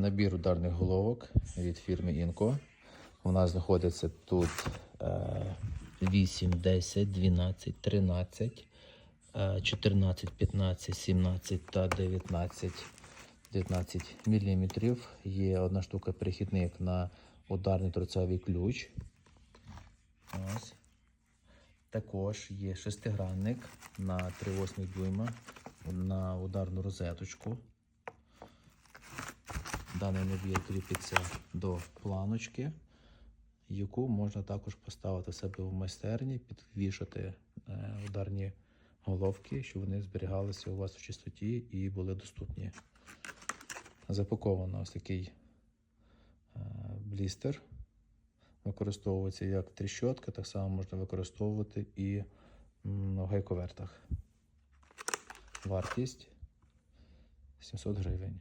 набір ударних головок від фірми Інко. У нас знаходиться тут е, 8, 10, 12, 13, е, 14, 15, 17 та 19, 19 мм. Є одна штука перехідник на ударний торцевий ключ. Ось. Також є шестигранник на 3,8 дюйма на ударну розеточку. Даний набір кріпиться до планочки, яку можна також поставити в себе в майстерні, підвішати е, ударні головки, щоб вони зберігалися у вас в чистоті і були доступні. Запаковано ось такий е, блістер. Використовується як тріщотка, так само можна використовувати і в гайковертах. Вартість 700 гривень.